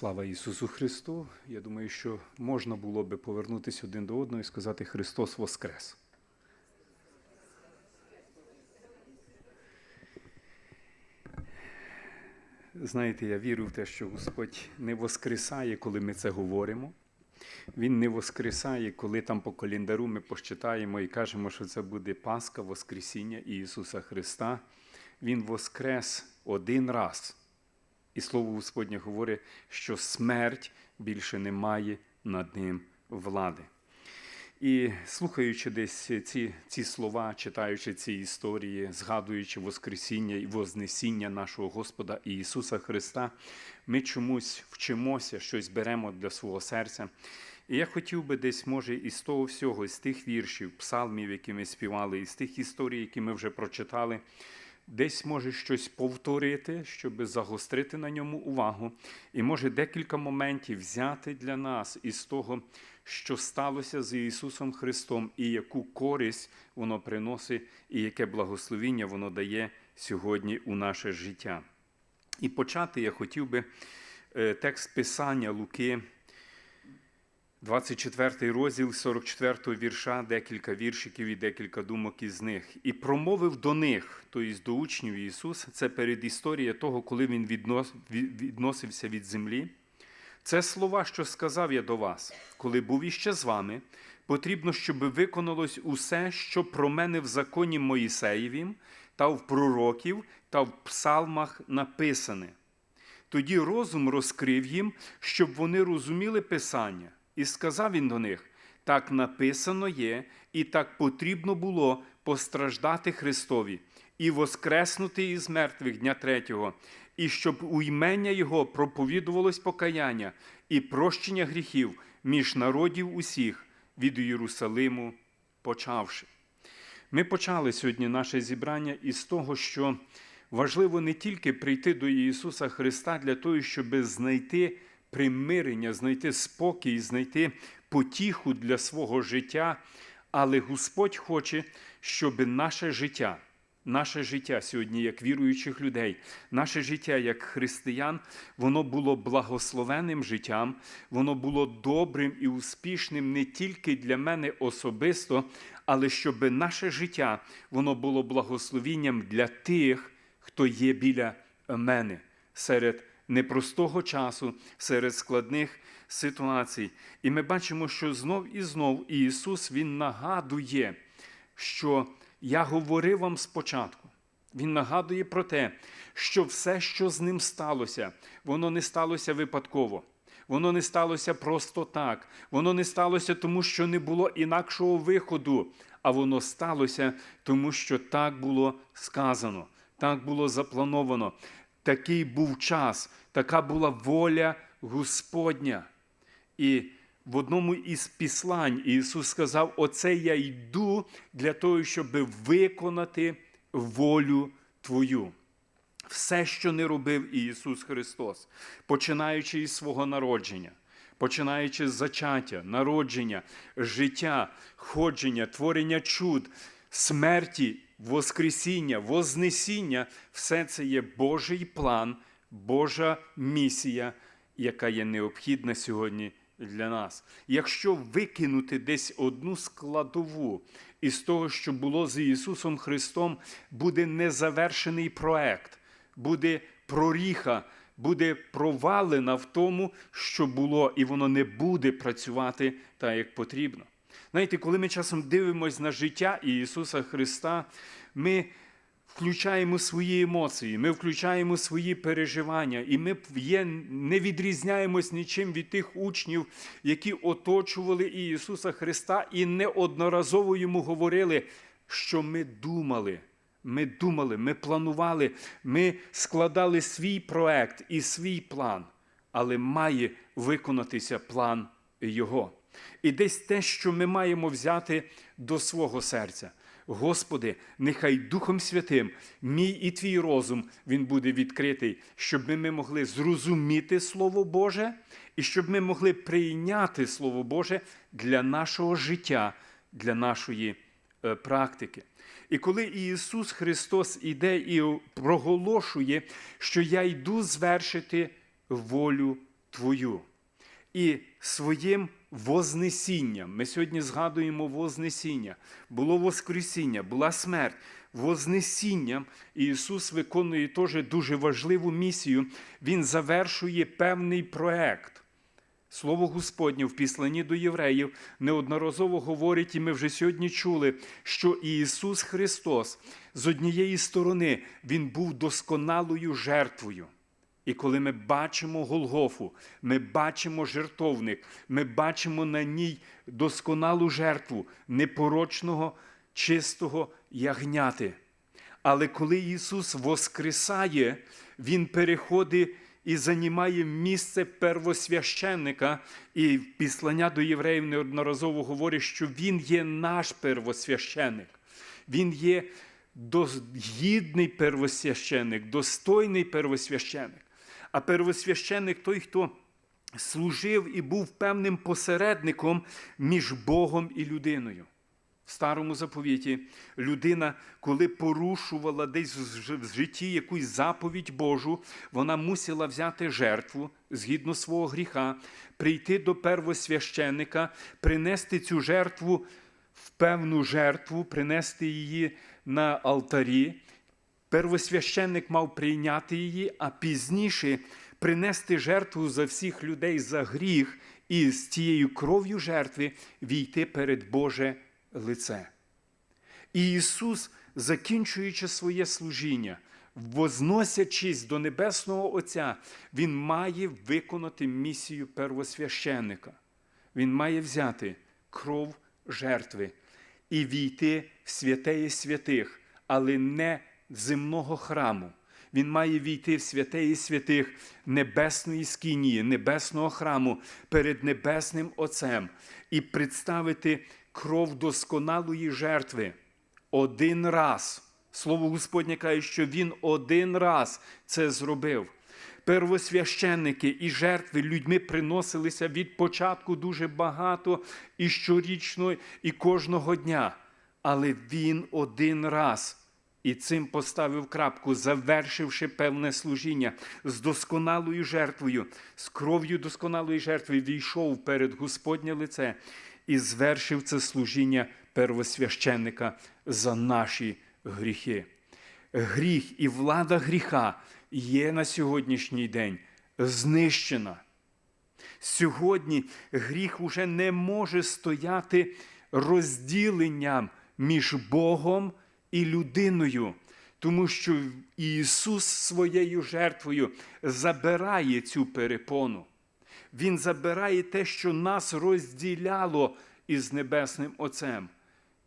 Слава Ісусу Христу! Я думаю, що можна було би повернутися один до одного і сказати Христос Воскрес. Знаєте, я вірю в те, що Господь не воскресає, коли ми це говоримо. Він не воскресає, коли там по календару ми посчитаємо і кажемо, що це буде Пасха, Воскресіння Ісуса Христа. Він воскрес один раз. І слово Господнє говорить, що смерть більше не має над ним влади. І слухаючи десь ці, ці слова, читаючи ці історії, згадуючи Воскресіння і Вознесіння нашого Господа Ісуса Христа, ми чомусь вчимося, щось беремо для свого серця. І я хотів би десь, може, із того всього, з тих віршів, псалмів, які ми співали, із тих історій, які ми вже прочитали, десь може щось повторити, щоб загострити на ньому увагу, і може декілька моментів взяти для нас із того, що сталося з Ісусом Христом, і яку користь воно приносить, і яке благословіння воно дає сьогодні у наше життя. І почати я хотів би е, текст Писання Луки. 24 розділ 44 вірша, декілька віршиків і декілька думок із них. І промовив до них, тобто до учнів Ісус, це перед історією того, коли Він віднос, відносився від землі. Це слова, що сказав я до вас, коли був іще з вами, потрібно, щоб виконалось усе, що про мене в законі Моїсеєвім, та в пророків, та в псалмах написане. Тоді розум розкрив їм, щоб вони розуміли Писання. І сказав він до них: так написано є, і так потрібно було постраждати Христові і воскреснути із мертвих дня третього, і щоб у імення Його проповідувалось покаяння і прощення гріхів між народів усіх від Єрусалиму почавши. Ми почали сьогодні наше зібрання із того, що важливо не тільки прийти до Ісуса Христа для того, щоб знайти примирення, знайти спокій, знайти потіху для свого життя, але Господь хоче, щоб наше життя, наше життя сьогодні, як віруючих людей, наше життя як християн, воно було благословенним життям, воно було добрим і успішним не тільки для мене особисто, але щоб наше життя воно було благословінням для тих, хто є біля мене серед непростого часу, серед складних ситуацій. І ми бачимо, що знов і знов Ісус Він нагадує, що я говорив вам спочатку. Він нагадує про те, що все, що з ним сталося, воно не сталося випадково. Воно не сталося просто так. Воно не сталося тому, що не було інакшого виходу, а воно сталося тому, що так було сказано, так було заплановано. Такий був час, така була воля Господня. І в одному із післань Ісус сказав: Оце я йду для того, щоб виконати волю Твою. Все, що не робив Ісус Христос, починаючи із свого народження, починаючи з зачаття, народження, життя, ходження, творення чуд, смерті, Воскресіння, Вознесіння все це є Божий план, Божа місія, яка є необхідна сьогодні для нас. Якщо викинути десь одну складову із того, що було з Ісусом Христом, буде незавершений проект, буде проріха, буде провалена в тому, що було, і воно не буде працювати так, як потрібно. Знаєте, коли ми часом дивимося на життя Ісуса Христа, ми включаємо свої емоції, ми включаємо свої переживання, і ми є, не відрізняємось нічим від тих учнів, які оточували Ісуса Христа і неодноразово йому говорили, що ми думали. Ми думали, ми планували, ми складали свій проект і свій план, але має виконатися план Його. І десь те, що ми маємо взяти до свого серця. Господи, нехай Духом Святим, мій і твій розум він буде відкритий, щоб ми могли зрозуміти Слово Боже і щоб ми могли прийняти Слово Боже для нашого життя, для нашої е, практики. І коли Ісус Христос іде і проголошує, що я йду звершити волю Твою. І своїм Вознесінням. Ми сьогодні згадуємо Вознесіння. Було Воскресіння, була смерть. Вознесінням Ісус виконує теж дуже важливу місію. Він завершує певний проект. Слово Господнє в післанні до євреїв неодноразово говорить, і ми вже сьогодні чули, що Ісус Христос з однієї сторони Він був досконалою жертвою. І коли ми бачимо Голгофу, ми бачимо жертовник, ми бачимо на ній досконалу жертву непорочного, чистого ягняти. Але коли Ісус воскресає, Він переходить і займає місце первосвященника. І післання до євреїв неодноразово говорить, що Він є наш первосвященник. Він є гідний первосвященник, достойний первосвященник. А первосвященник той, хто служив і був певним посередником між Богом і людиною. В старому заповіті людина, коли порушувала десь в житті якусь заповідь Божу, вона мусила взяти жертву згідно свого гріха, прийти до первосвященника, принести цю жертву в певну жертву, принести її на алтарі. Первосвященник мав прийняти її, а пізніше принести жертву за всіх людей за гріх і з цією кров'ю жертви війти перед Боже лице. І Ісус, закінчуючи своє служіння, возносячись до Небесного Отця, Він має виконати місію первосвященника. Він має взяти кров жертви і війти в святеє святих, але не земного храму. Він має війти в святеї святих небесної скинії, небесного храму перед Небесним Отцем і представити кров досконалої жертви один раз. Слово Господнє каже, що Він один раз це зробив. Первосвященники і жертви людьми приносилися від початку дуже багато і щорічно, і кожного дня. Але він один раз і цим поставив крапку, завершивши певне служіння з досконалою жертвою, з кров'ю досконалої жертви, війшов перед Господнє лице і звершив це служіння первосвященника за наші гріхи. Гріх і влада гріха є на сьогоднішній день знищена. Сьогодні гріх уже не може стояти розділенням між Богом і людиною, тому що Ісус своєю жертвою забирає цю перепону. Він забирає те, що нас розділяло із Небесним Отцем.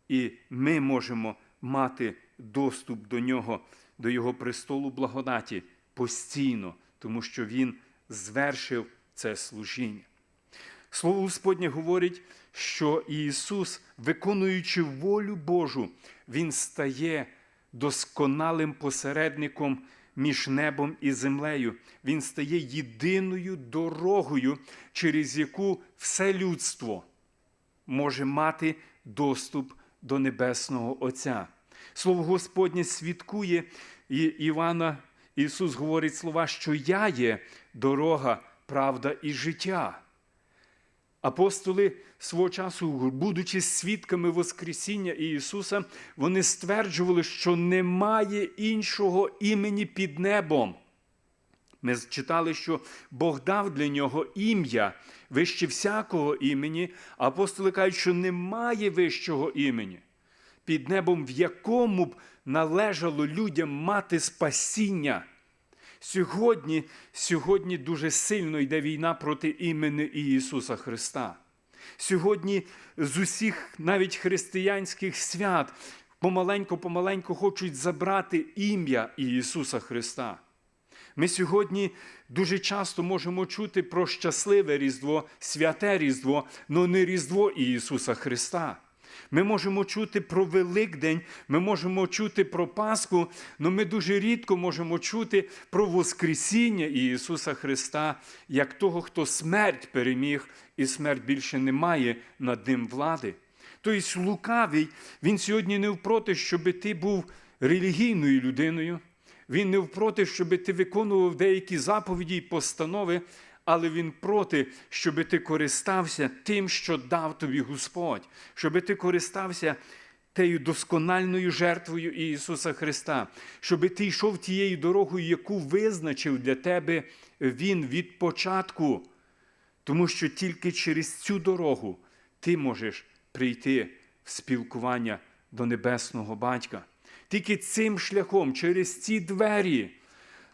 І ми можемо мати доступ до нього, до Його престолу благодаті постійно, тому що Він звершив це служіння. Слово Господнє говорить, що Ісус, виконуючи волю Божу, Він стає досконалим посередником між небом і землею. Він стає єдиною дорогою, через яку все людство може мати доступ до Небесного Отця. Слово Господнє свідкує і Івана. Ісус говорить слова, що я є дорога, правда і життя. Апостоли свого часу, будучи свідками Воскресіння Ісуса, вони стверджували, що немає іншого імені під небом. Ми читали, що Бог дав для нього ім'я вище всякого імені, а апостоли кажуть, що немає вищого імені, під небом, в якому б належало людям мати спасіння. Сьогодні сьогодні дуже сильно йде війна проти імені Ісуса Христа. Сьогодні з усіх навіть християнських свят помаленьку-помаленьку хочуть забрати ім'я Ісуса Христа. Ми сьогодні дуже часто можемо чути про щасливе Різдво, святе Різдво, але не Різдво Ісуса Христа. Ми можемо чути про Великдень, ми можемо чути про Пасху, але ми дуже рідко можемо чути про Воскресіння Ісуса Христа, як того, хто смерть переміг, і смерть більше не має над ним влади. Тобто лукавий, він сьогодні не впроти, щоб ти був релігійною людиною. Він не впроти, щоб ти виконував деякі заповіді і постанови, але Він проти, щоб ти користався тим, що дав тобі Господь, щоб ти користався тею доскональною жертвою Ісуса Христа, щоб ти йшов тією дорогою, яку визначив для тебе Він від початку. Тому що тільки через цю дорогу ти можеш прийти в спілкування до Небесного Батька. Тільки цим шляхом, через ці двері.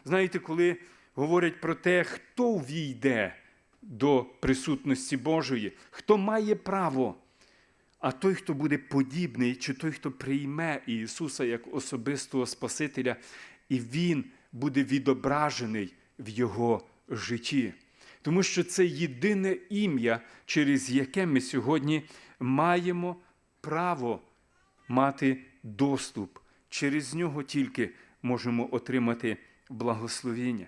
Знаєте, коли говорять про те, хто війде до присутності Божої, хто має право, а той, хто буде подібний, чи той, хто прийме Ісуса як особистого Спасителя, і Він буде відображений в Його житті. Тому що це єдине ім'я, через яке ми сьогодні маємо право мати доступ. Через нього тільки можемо отримати благословіння.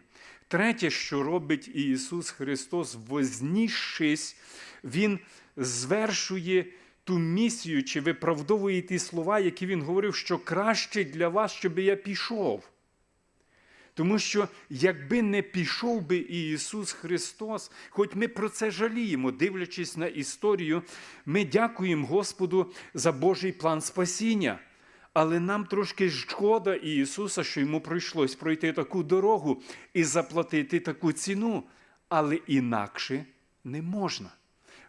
Третє, що робить Ісус Христос, вознісшись, Він звершує ту місію чи виправдовує ті слова, які Він говорив, що краще для вас, щоб я пішов. Тому що якби не пішов би Ісус Христос, хоч ми про це жаліємо, дивлячись на історію, ми дякуємо Господу за Божий план спасіння. Але нам трошки шкода Ісуса, що йому прийшлось пройти таку дорогу і заплатити таку ціну. Але інакше не можна.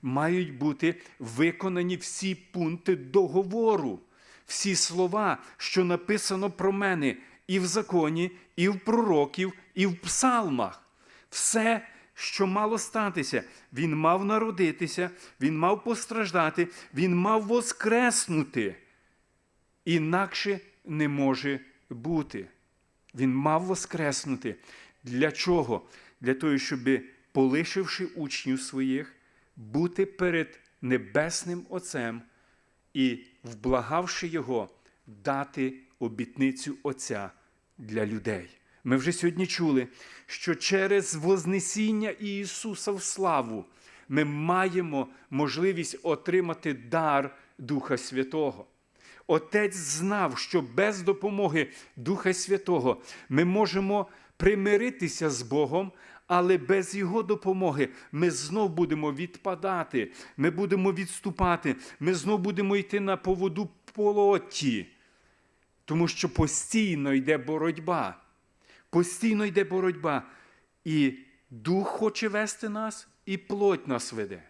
Мають бути виконані всі пункти договору, всі слова, що написано про мене і в законі, і в пророків, і в псалмах. Все, що мало статися, він мав народитися, він мав постраждати, він мав воскреснути. Інакше не може бути. Він мав воскреснути. Для чого? Для того, щоб, полишивши учнів своїх, бути перед Небесним Отцем і, вблагавши Його, дати обітницю Отця для людей. Ми вже сьогодні чули, що через Вознесіння Ісуса в славу ми маємо можливість отримати дар Духа Святого. Отець знав, що без допомоги Духа Святого ми можемо примиритися з Богом, але без Його допомоги ми знов будемо відпадати, ми будемо відступати, ми знов будемо йти на поводу полоті. Тому що постійно йде боротьба. Постійно йде боротьба. І Дух хоче вести нас, і плоть нас веде.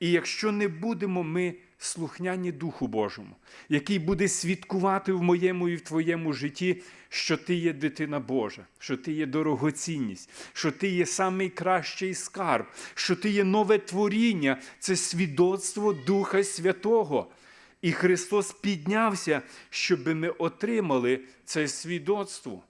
І якщо не будемо ми слухняні Духу Божому, який буде свідкувати в моєму і в твоєму житті, що ти є дитина Божа, що ти є дорогоцінність, що ти є найкращий скарб, що ти є нове творіння, це свідоцтво Духа Святого. І Христос піднявся, щоб ми отримали це свідоцтво.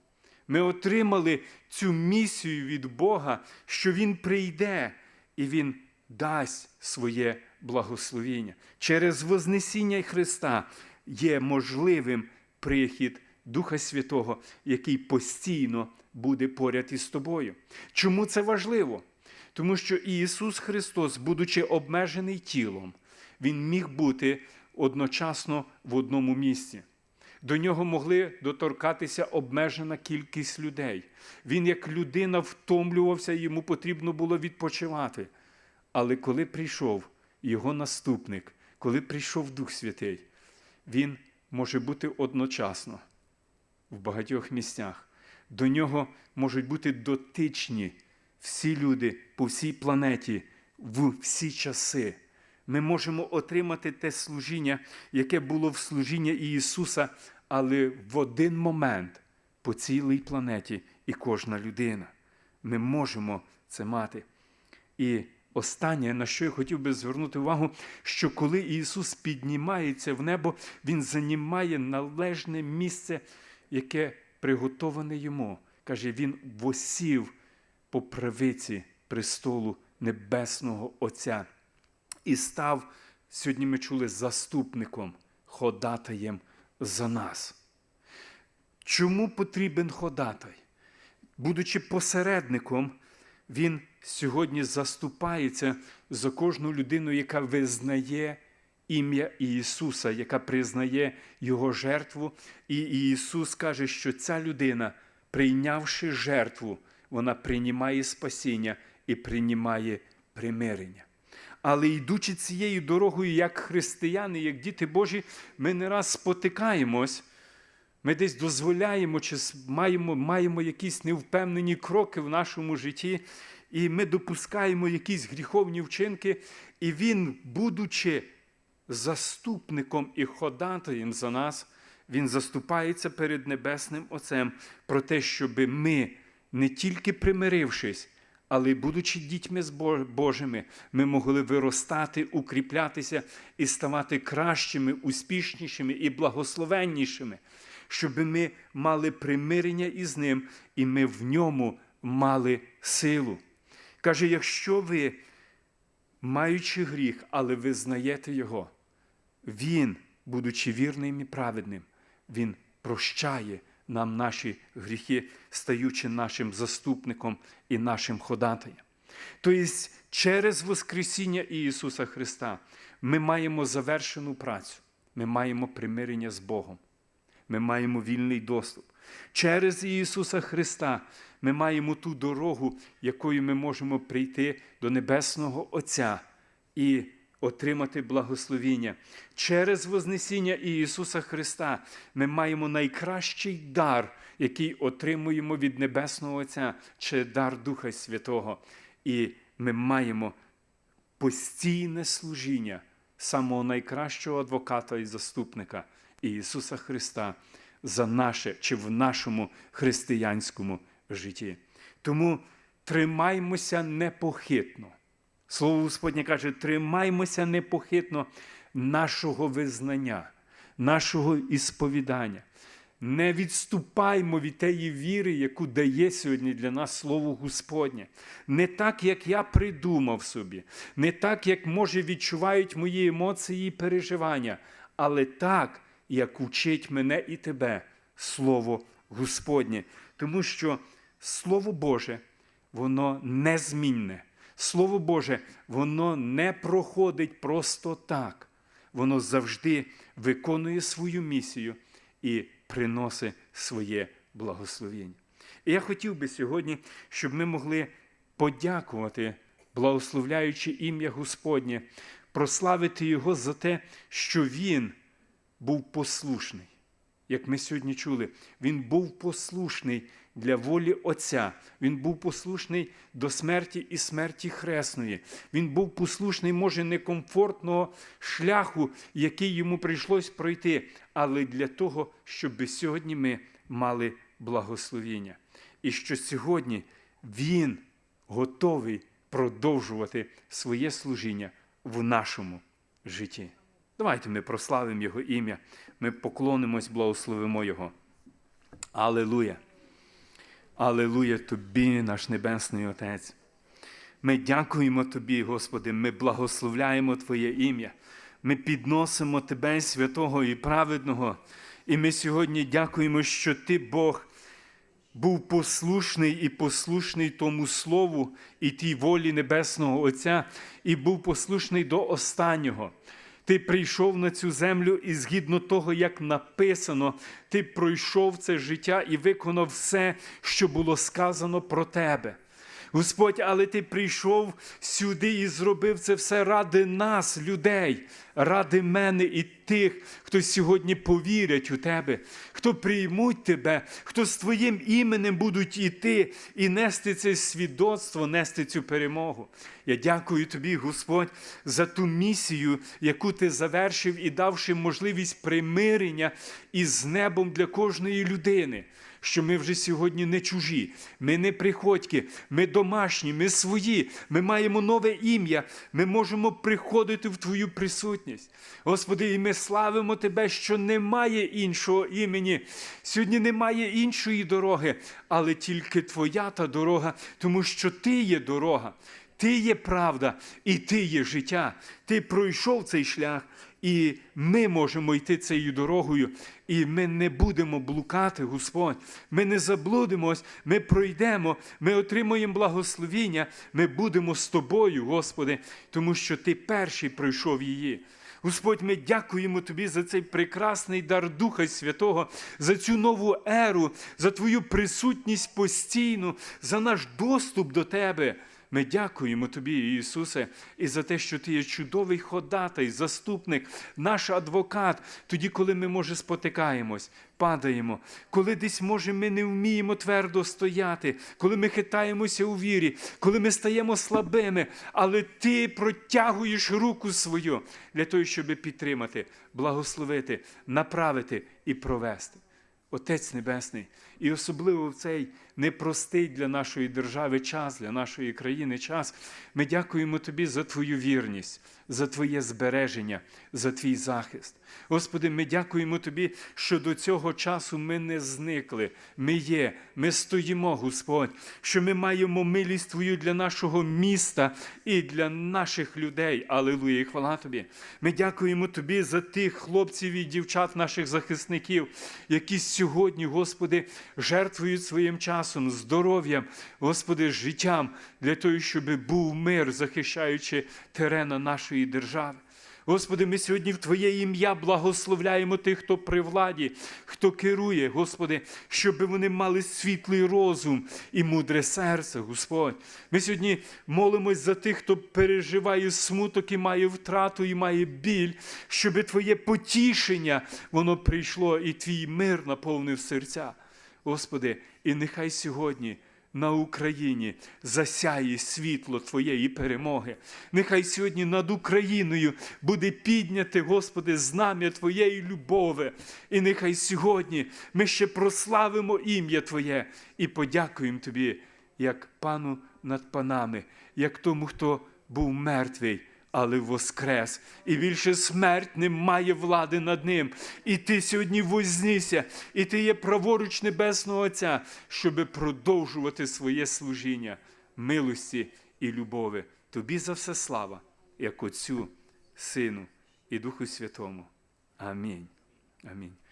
Ми отримали цю місію від Бога, що Він прийде і Він дасть своє благословіння. Через Вознесіння Христа є можливим прихід Духа Святого, який постійно буде поряд із тобою. Чому це важливо? Тому що Ісус Христос, будучи обмежений тілом, Він міг бути одночасно в одному місці. До нього могли доторкатися обмежена кількість людей. Він, як людина, втомлювався, йому потрібно було відпочивати. Але коли прийшов його наступник, коли прийшов Дух Святий, він може бути одночасно в багатьох місцях. До нього можуть бути дотичні всі люди по всій планеті в всі часи. Ми можемо отримати те служіння, яке було в служінні Ісуса, але в один момент по цілій планеті і кожна людина. Ми можемо це мати. І останнє, на що я хотів би звернути увагу, що коли Ісус піднімається в небо, Він займає належне місце, яке приготоване йому. Каже, Він восів по правиці престолу Небесного Отця і став, сьогодні ми чули, заступником, ходатаєм за нас. Чому потрібен ходатай? Будучи посередником, він сьогодні заступається за кожну людину, яка визнає ім'я Ісуса, яка признає Його жертву. І Ісус каже, що ця людина, прийнявши жертву, вона приймає спасіння і приймає примирення. Але йдучи цією дорогою, як християни, як діти Божі, ми не раз спотикаємось, ми десь дозволяємо чи маємо, маємо якісь невпевнені кроки в нашому житті, і ми допускаємо якісь гріховні вчинки, і Він, будучи заступником і ходатаєм за нас, Він заступається перед Небесним Отцем про те, щоб ми, не тільки примирившись, але й будучи дітьми Божими, ми могли виростати, укріплятися і ставати кращими, успішнішими і благословеннішими, щоб ми мали примирення із Ним, і ми в ньому мали силу. Каже, якщо ви, маючи гріх, але визнаєте Його, Він, будучи вірним і праведним, Він прощає нам наші гріхи, стаючи нашим заступником і нашим ходатаєм. Тобто, через Воскресіння Ісуса Христа ми маємо завершену працю, ми маємо примирення з Богом, ми маємо вільний доступ. Через Ісуса Христа ми маємо ту дорогу, якою ми можемо прийти до Небесного Отця і отримати благословіння. Через Вознесіння Ісуса Христа ми маємо найкращий дар, який отримуємо від Небесного Отця, чи дар Духа Святого. І ми маємо постійне служіння самого найкращого адвоката і заступника Ісуса Христа за наше чи в нашому християнському житті. Тому тримаймося непохитно. Слово Господнє каже, тримаймося непохитно нашого визнання, нашого ісповідання. Не відступаймо від тієї віри, яку дає сьогодні для нас Слово Господнє. Не так, як я придумав собі, не так, як, може, відчувають мої емоції і переживання, але так, як учить мене і тебе Слово Господнє. Тому що Слово Боже, воно незмінне. Слово Боже, воно не проходить просто так. Воно завжди виконує свою місію і приносить своє благословення. І я хотів би сьогодні, щоб ми могли подякувати, благословляючи ім'я Господнє, прославити Його за те, що Він був послушний. Як ми сьогодні чули, він був послушний для волі Отця. Він був послушний до смерті і смерті хресної. Він був послушний, може, некомфортного шляху, який йому прийшлось пройти, але для того, щоб сьогодні ми мали благословіння. І що сьогодні Він готовий продовжувати своє служіння в нашому житті. Давайте ми прославимо Його ім'я, ми поклонимось, благословимо Його. Алелуя! Алелуя Тобі, наш Небесний Отець. Ми дякуємо Тобі, Господи, ми благословляємо Твоє ім'я. Ми підносимо Тебе, святого і праведного. І ми сьогодні дякуємо, що Ти, Бог, був послушний і послушний тому Слову і тій волі Небесного Отця, і був послушний до останнього. Ти прийшов на цю землю, і згідно того, як написано, ти пройшов це життя і виконав все, що було сказано про тебе. Господь, але ти прийшов сюди і зробив це все ради нас, людей, ради мене і тих, хто сьогодні повірять у тебе, хто приймуть тебе, хто з твоїм іменем будуть іти і нести це свідоцтво, нести цю перемогу. Я дякую тобі, Господь, за ту місію, яку ти завершив і давши можливість примирення із небом для кожної людини що ми вже сьогодні не чужі, ми не приходьки, ми домашні, ми свої, ми маємо нове ім'я, ми можемо приходити в Твою присутність. Господи, і ми славимо Тебе, що немає іншого імені. Сьогодні немає іншої дороги, але тільки Твоя та дорога, тому що Ти є дорога. Ти є правда, і ти є життя. Ти пройшов цей шлях, і ми можемо йти цією дорогою, і ми не будемо блукати, Господь. Ми не заблудимось, ми пройдемо, ми отримуємо благословіння, ми будемо з тобою, Господи, тому що Ти перший пройшов її. Господь, ми дякуємо Тобі за цей прекрасний дар Духа Святого, за цю нову еру, за Твою присутність постійну, за наш доступ до Тебе. Ми дякуємо Тобі, Ісусе, і за те, що Ти є чудовий ходатай, заступник, наш адвокат, тоді, коли ми, може, спотикаємось, падаємо, коли десь, може, ми не вміємо твердо стояти, коли ми хитаємося у вірі, коли ми стаємо слабими, але Ти протягуєш руку свою для того, щоб підтримати, благословити, направити і провести. Отець Небесний, і особливо в цей непростий для нашої держави час, для нашої країни час. Ми дякуємо Тобі за Твою вірність, за Твоє збереження, за Твій захист. Господи, ми дякуємо Тобі, що до цього часу ми не зникли. Ми є, ми стоїмо, Господь, що ми маємо милість Твою для нашого міста і для наших людей. Алілуя, і хвала Тобі. Ми дякуємо Тобі за тих хлопців і дівчат, наших захисників, які сьогодні, Господи, жертвують своїм часом, здоров'ям, Господи, життям для того, щоб був мир, захищаючи терена нашої держави. Господи, ми сьогодні в Твоє ім'я благословляємо тих, хто при владі, хто керує, Господи, щоб вони мали світлий розум і мудре серце, Господь. Ми сьогодні молимось за тих, хто переживає смуток і має втрату, і має біль, щоб Твоє потішення воно прийшло, і Твій мир наповнив серця. Господи, і нехай сьогодні на Україні засяє світло Твоєї перемоги. Нехай сьогодні над Україною буде підняти, Господи, знам'я Твоєї любови. І нехай сьогодні ми ще прославимо ім'я Твоє і подякуємо Тобі, як пану над панами, як тому, хто був мертвий. Але воскрес, і більше смерть не має влади над ним. І ти сьогодні вознися, і ти є праворуч Небесного Отця, щоби продовжувати своє служіння милості і любові. Тобі за все слава, як Отцю, Сину і Духу Святому. Амінь. Амінь.